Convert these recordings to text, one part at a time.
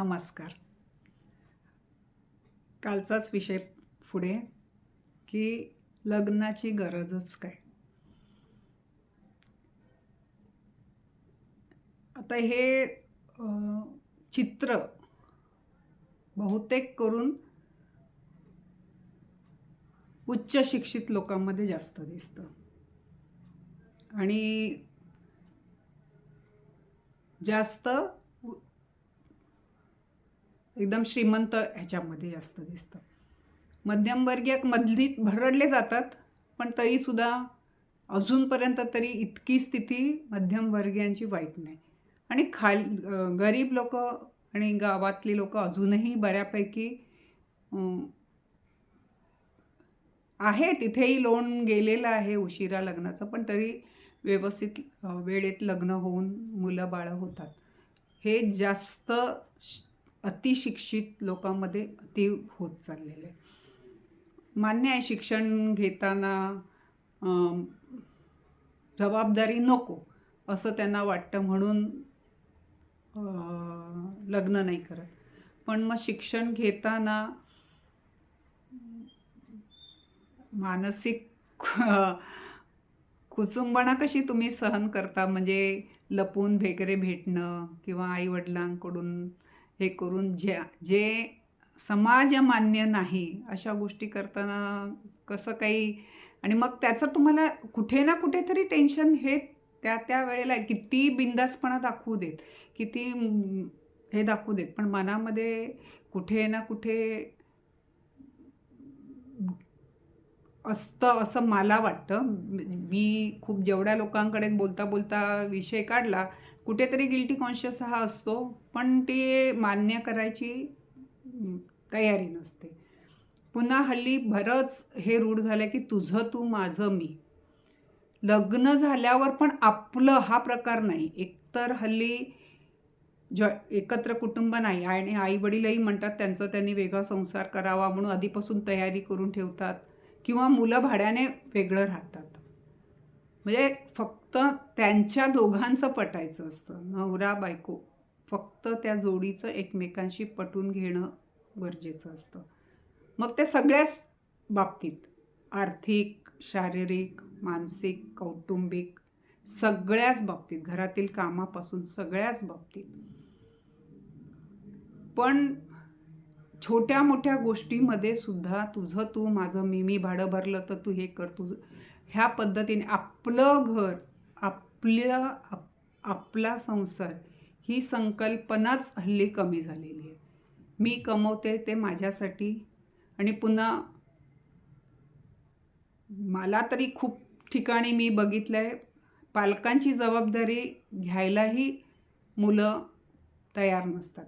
नमस्कार. कालचाच विषय पुढे की लग्नाची गरजच काय? आता हे चित्र बहुतेक करून उच्च शिक्षित लोकांमध्ये जास्त दिसतं. आणि जास्त एकदम श्रीमंत ह्याच्यामध्ये जास्त दिसतं. मध्यमवर्गीय मधलीत भरडले जातात पण तरीसुद्धा अजूनपर्यंत तरी इतकी स्थिती मध्यमवर्गीयांची वाईट नाही. आणि खाल गरीब लोक आणि गावातली लोक अजूनही बऱ्यापैकी आहे तिथेही लोन गेलेलं आहे उशिरा लग्नाचं पण तरी व्यवस्थित वेळेत लग्न होऊन मुलं बाळं होतात. हे जास्त श- अतिशिक्षित लोकांमध्ये अति होत चाललेलं आहे. मान्य आहे शिक्षण घेताना जबाबदारी नको असं त्यांना वाटतं म्हणून लग्न नाही करत. पण मग शिक्षण घेताना मानसिक कुचुंबणा कशी तुम्ही सहन करता? म्हणजे लपून वगैरे भेटणं किंवा आईवडिलांकडून हे करून ज्या जे समाजमान्य नाही अशा गोष्टी करताना कसं काही आणि मग त्याचं तुम्हाला कुठे ना कुठेतरी टेन्शन हे त्या त्या वेळेला किती बिंदासपणा दाखवू देत किती हे दाखवू देत. पण मनामध्ये कुठे ना कुठे असतं असं मला वाटतं. मी खूप जेवढ्या लोकांकडे बोलता बोलता विषय काढला कुठेतरी गिल्टी कॉन्शियस हा असतो पण ते मान्य करायची तयारी नसते. पुन्हा हल्ली बरंच हे रूढ झालं की तुझं तू माझं मी. लग्न झाल्यावर पण आपलं हा प्रकार नाही. एकतर हल्ली जॉ एकत्र कुटुंब नाही आणि आई वडीलही म्हणतात त्यांचं त्यांनी वेगळा संसार करावा म्हणून आधीपासून तयारी करून ठेवतात. किंवा मुलं भाड्याने वेगळं राहतात. म्हणजे फक्त त्यांच्या दोघांचं पटायचं असतं. नवरा बायको फक्त त्या जोडीचं एकमेकांशी पटून घेणं गरजेचं असतं. मग ते सगळ्याच बाबतीत आर्थिक शारीरिक मानसिक कौटुंबिक सगळ्याच बाबतीत घरातील कामापासून सगळ्याच बाबतीत. पण छोट्या मोठ्या गोष्टीमध्ये सुद्धा तुझं तू माझं मी मी भाडं भरलं तर तू हे कर तुझं ह्या पद्धतीने आपलं घर आपल्या आप, आपला संसार ही संकल्पनाच हल्ली कमी झालेली आहे. मी कमवते ते माझ्यासाठी आणि पुन्हा मला तरी खूप ठिकाणी मी बघितलं आहे पालकांची जबाबदारी घ्यायलाही मुलं तयार नसतात.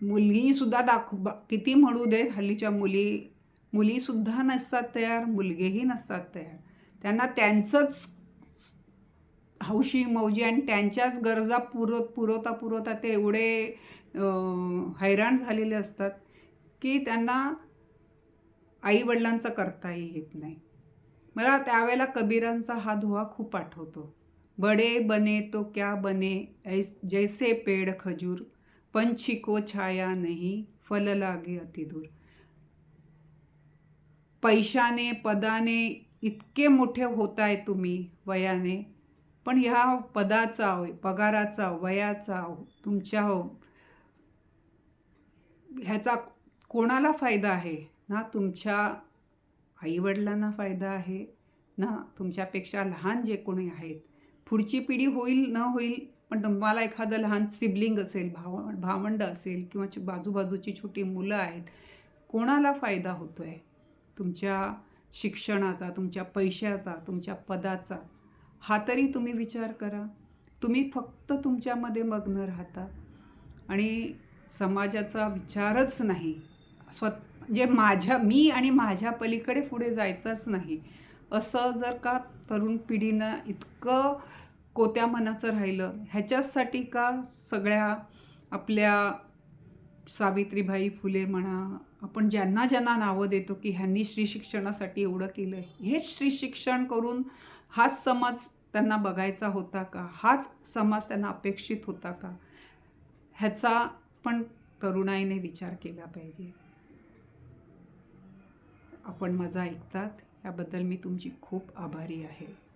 मुलगीसुद्धा दाखव किती म्हणू दे हल्लीच्या मुली मुलीसुद्धा नसतात तयार मुलगेही नसतात तयार. त्यांना त्यांचंच हौशी मौजी आणि त्यांच्याच गरजा पुरव पुरवता पुरवता ते एवढे हैराण झालेले असतात की त्यांना आईवडिलांचं करताही येत नाही. मला त्यावेळेला कबीरांचा हा धुवा खूप आठवतो. बडे बने तो क्या बने ऐस जैसे पेड़ खजूर. पंछी को छाया नाही फल लागे अतिदूर। पैशाने पदाने इतके मोठे होत आहे तुम्ही वयाने पण ह्या पदाचा पगाराचा वयाचा तुमच्या हो, ह्याचा कोणाला फायदा आहे? ना तुमच्या आईवडिलांना फायदा आहे ना तुमच्यापेक्षा लहान जे कोणी आहेत पुढची पिढी होईल न होईल पण तुम्हाला एखादं लहान सिबलिंग असेल भाव भावंड असेल किंवा बाजूबाजूची छोटी मुलं आहेत कोणाला फायदा होतो आहे तुमच्या शिक्षणाचा तुमच्या पैशाचा तुमच्या पदाचा हा तरी तुम्ही विचार करा. तुम्ही फक्त तुमच्यामध्ये मग्न राहता. आणि समाजाचा विचारच नाही. स्वत जे माझ्या मी आणि माझ्या पलीकडे पुढे जायचंच नाही. असं जर का तरुण पिढीनं इतकं कोत्या मनाचं राहिलं ह्याच्याचसाठी का सगळ्या आपल्या सावित्रीबाई फुले म्हणा आपण ज्यांना ज्यांना नावं देतो की ह्यांनी श्री शिक्षणासाठी एवढं केलं आहे हेच श्री शिक्षण करून हाच समाज त्यांना बघायचा होता का? हाच समाज त्यांना अपेक्षित होता का? ह्याचा पण तरुणाईने विचार केला पाहिजे. आपण माझा ऐकतात याबद्दल मी तुमची खूप आभारी आहे.